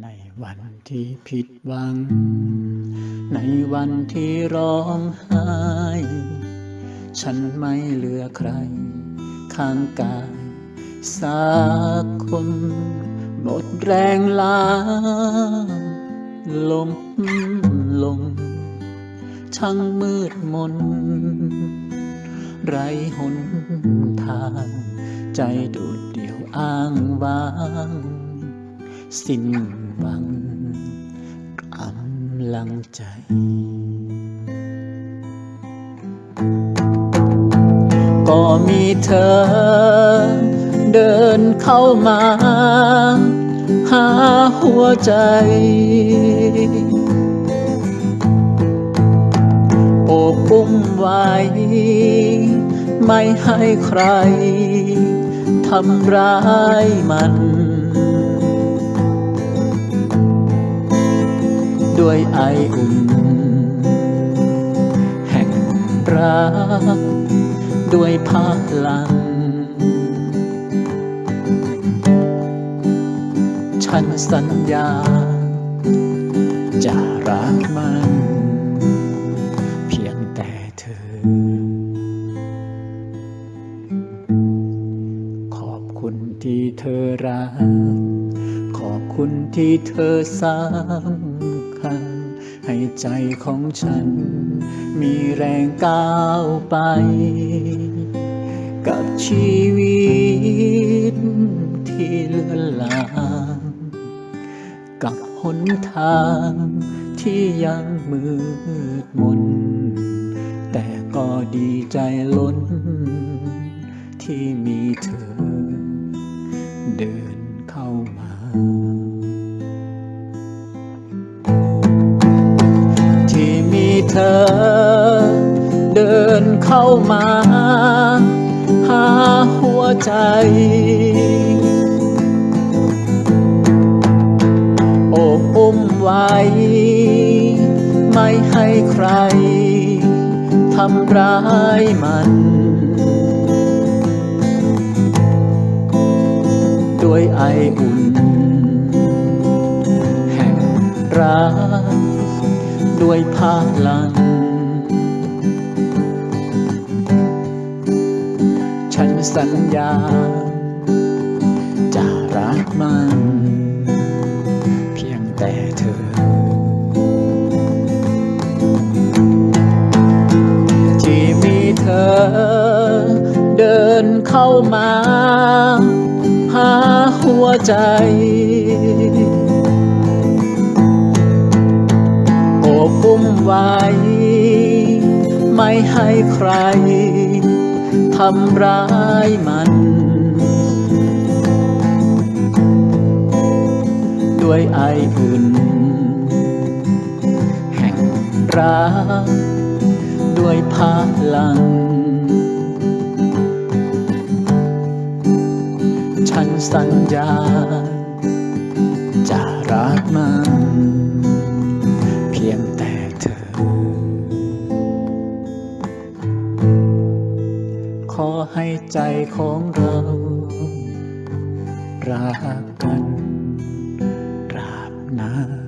ในวันที่ผิดหวัง ในวันที่ร้องไห้ ฉันไม่เหลือใคร ข้างกายสักคนหมดแรงล้าลมลง ช่างมืดมน ไรหนทาง ใจโดดเดี่ยวอ้างว้างสิ้ หวังกำลังใจก็มีเธอ เดินเข้ามา หาหัวใจ โอบอุ้มไว้ ไม่ให้ใครทำร้ายมัน ด้วยไออุ่นแห่งรัก ด้วยพลัง ฉันสัญญา จะรักมันเพียงแต่เธอ ขอบคุณที่เธอรักขอบคุณที่เธอสำคัญ ให้ใจของฉัน มีแรงก้าวไป กับชีวิตที่เลือนลางกับหนทางที่ยังมืดมน แต่ก็ดีใจล้น ที่มีเธอ เดินเข้ามา เธอ เดินเข้ามา หาหัวใจ โอบอุ้มไว้ ไม่ให้ใครทำร้ายมันด้วยไออุ่น แห่งรัก ด้วยพลัง ฉันสัญญา จะรักมัน เพียงแต่เธอ ที่มีเธอ เดินเข้ามา หาหัวใจ บอุ้มไว้ ไม่ให้ใครทำร้ายมัน ด้วยไออุ่น แห่งรักด้วยพลัง ฉันสัญญาจะรักมัน ให้ใจของเรารักกันตราบนาน